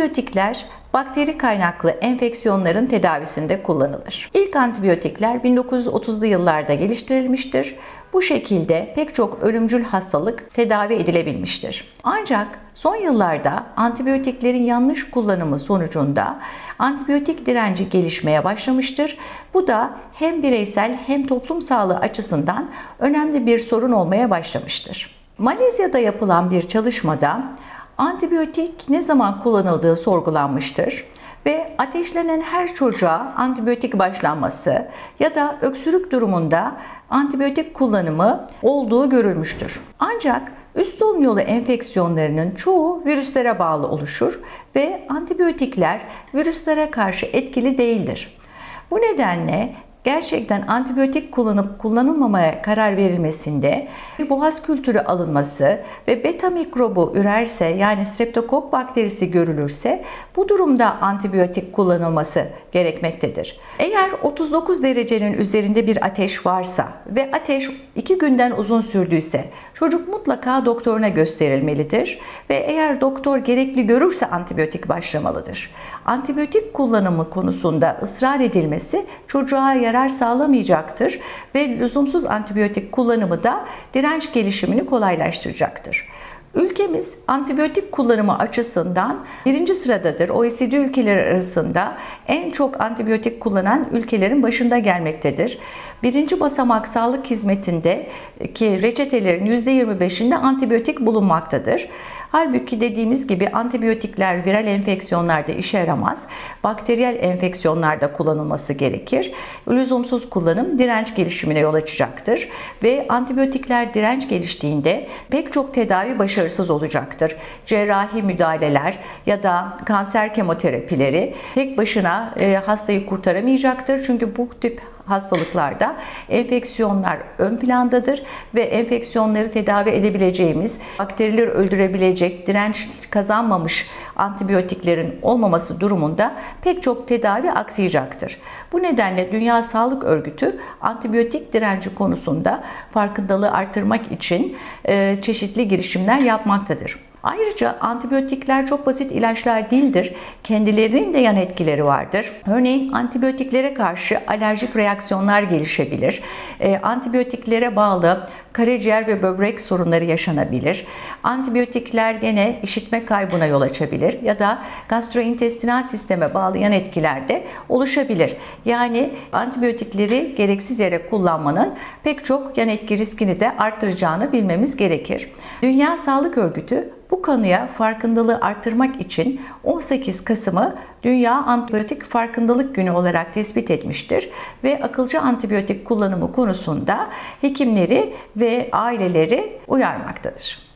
Antibiyotikler bakteri kaynaklı enfeksiyonların tedavisinde kullanılır. İlk antibiyotikler 1930'lu yıllarda geliştirilmiştir. Bu şekilde pek çok ölümcül hastalık tedavi edilebilmiştir. Ancak son yıllarda antibiyotiklerin yanlış kullanımı sonucunda antibiyotik direnci gelişmeye başlamıştır. Bu da hem bireysel hem toplum sağlığı açısından önemli bir sorun olmaya başlamıştır. Malezya'da yapılan bir çalışmada antibiyotik ne zaman kullanıldığı sorgulanmıştır ve ateşlenen her çocuğa antibiyotik başlanması ya da öksürük durumunda antibiyotik kullanımı olduğu görülmüştür. Ancak üst solunum yolu enfeksiyonlarının çoğu virüslere bağlı oluşur ve antibiyotikler virüslere karşı etkili değildir. Bu nedenle gerçekten antibiyotik kullanıp kullanılmamaya karar verilmesinde bir boğaz kültürü alınması ve beta mikrobu ürerse yani streptokok bakterisi görülürse bu durumda antibiyotik kullanılması gerekmektedir. Eğer 39 derecenin üzerinde bir ateş varsa ve ateş 2 günden uzun sürdüyse çocuk mutlaka doktoruna gösterilmelidir ve eğer doktor gerekli görürse antibiyotik başlamalıdır. Antibiyotik kullanımı konusunda ısrar edilmesi çocuğa yarar sağlamayacaktır ve lüzumsuz antibiyotik kullanımı da direnç gelişimini kolaylaştıracaktır. Ülkemiz antibiyotik kullanımı açısından birinci sıradadır. OECD ülkeleri arasında en çok antibiyotik kullanan ülkelerin başında gelmektedir. Birinci basamak sağlık hizmetinde ki reçetelerin %25'inde antibiyotik bulunmaktadır. Halbuki dediğimiz gibi antibiyotikler viral enfeksiyonlarda işe yaramaz. Bakteriyel enfeksiyonlarda kullanılması gerekir. Lüzumsuz kullanım direnç gelişimine yol açacaktır. Ve antibiyotikler direnç geliştiğinde pek çok tedavi başarısız olacaktır. Cerrahi müdahaleler ya da kanser kemoterapileri tek başına e, hastayı kurtaramayacaktır. Çünkü bu tip hastalıklarda enfeksiyonlar ön plandadır ve enfeksiyonları tedavi edebileceğimiz, bakterileri öldürebilecek, direnç kazanmamış antibiyotiklerin olmaması durumunda pek çok tedavi aksayacaktır. Bu nedenle Dünya Sağlık Örgütü antibiyotik direnci konusunda farkındalığı artırmak için çeşitli girişimler yapmaktadır. Ayrıca antibiyotikler çok basit ilaçlar değildir. Kendilerinin de yan etkileri vardır. Örneğin antibiyotiklere karşı alerjik reaksiyonlar gelişebilir. E, antibiyotiklere bağlı karaciğer ve böbrek sorunları yaşanabilir. Antibiyotikler gene işitme kaybına yol açabilir ya da gastrointestinal sisteme bağlı yan etkiler de oluşabilir. Yani antibiyotikleri gereksiz yere kullanmanın pek çok yan etki riskini de arttıracağını bilmemiz gerekir. Dünya Sağlık Örgütü bu konuya farkındalığı arttırmak için 18 Kasım'ı Dünya Antibiyotik Farkındalık Günü olarak tespit etmiştir ve akılcı antibiyotik kullanımı konusunda hekimleri ve aileleri uyarmaktadır.